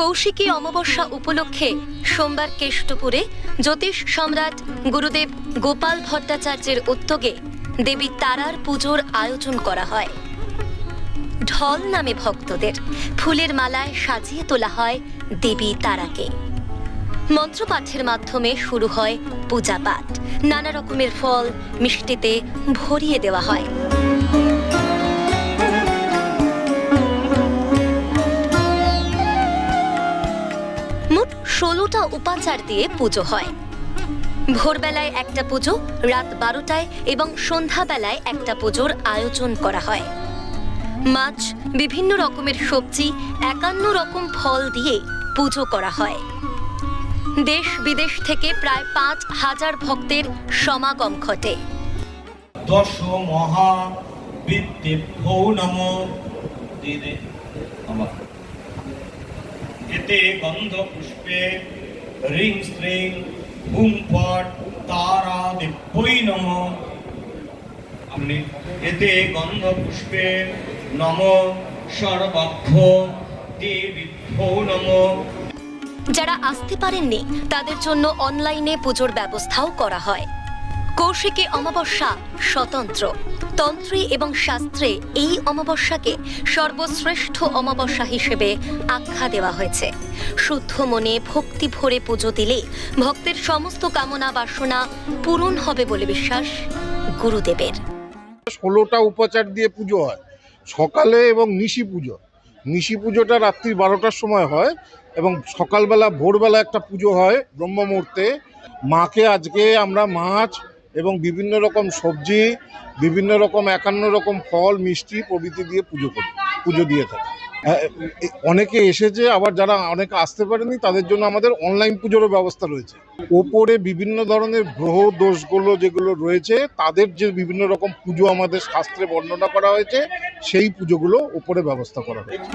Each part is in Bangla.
কৌশিকী অমাবস্যা উপলক্ষে সোমবার কেষ্টপুরে জ্যোতিষ সম্রাট গুরুদেব গোপাল ভট্টাচার্যের উদ্যোগে দেবী তারার পুজোর আয়োজন করা হয়। ঢল নামে ভক্তদের ফুলের মালায় সাজিয়ে তোলা হয় দেবী তারাকে। মন্ত্রপাঠের মাধ্যমে শুরু হয় পূজা পাঠ নানা রকমের ফল মিষ্টিতে ভরিয়ে দেওয়া হয়। মোট ষোলোটা উপাচার দিয়ে পুজো হয়। ভোরবেলায় একটা পুজো, রাত বারোটায় এবং সন্ধ্যাবেলায় একটা পুজোর আয়োজন করা হয়। মাছ, বিভিন্ন রকমের সবজি, একান্ন রকম ফল দিয়ে পুজো করা হয়। দেশ বিদেশ থেকে প্রায় পাঁচ হাজার ভক্তের সমাগম ঘটে। দশ মহা বিদ্যেভ্যো নম। আমার এতে গন্ধ পুষ্পে, রিং স্ত্রিং হুম ফট তারা দিব্যই নম। আপনি এতে গন্ধ পুষ্পে নম, সর্বাক্ষ দেবীভ্যো নম। যারা আসতে পারেননি, তাদের জন্য অনলাইনে পুজোর ব্যবস্থাও করা হয়। কৌশিকী অমাবস্যা স্বতন্ত্র। তন্ত্রী এবং শাস্ত্রে এই অমাবস্যাকে সর্বশ্রেষ্ঠ অমাবস্যা হিসেবে আখ্যা দেওয়া হয়েছে। শুদ্ধ মনে ভক্তি ভরে পুজো দিলে ভক্তের সমস্ত কামনা বাসনা পূরণ হবে বলে বিশ্বাস গুরুদেবের। ষোলোটা উপাচার দিয়ে পুজো হয়। সকালে এবং নিশি পুজো। নিশি পুজোটা রাত্রি বারোটার সময় হয় এবং সকালবেলা, ভোরবেলা একটা পুজো হয় ব্রহ্ম মুহূর্তে মাকে আজকে আমরা মাছ এবং বিভিন্ন রকম সবজি বিভিন্ন রকম একান্ন রকম ফল মিষ্টি প্রভৃতি দিয়ে পুজো করি পুজো দিয়ে থাকি। হ্যাঁ, অনেকে এসেছে আবার যারা অনেকে আসতে পারেনি তাদের জন্য আমাদের অনলাইন পুজোরও ব্যবস্থা রয়েছে। ওপরে বিভিন্ন ধরনের গ্রহ দোষগুলো যেগুলো রয়েছে তাদের যে বিভিন্ন রকম পুজো আমাদের শাস্ত্রে বর্ণনা করা হয়েছে সেই পুজোগুলো ওপরে ব্যবস্থা করা হয়েছে।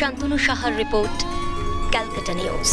শান্তনু সাহার রিপোর্ট ক্যালকাটা নিউজ।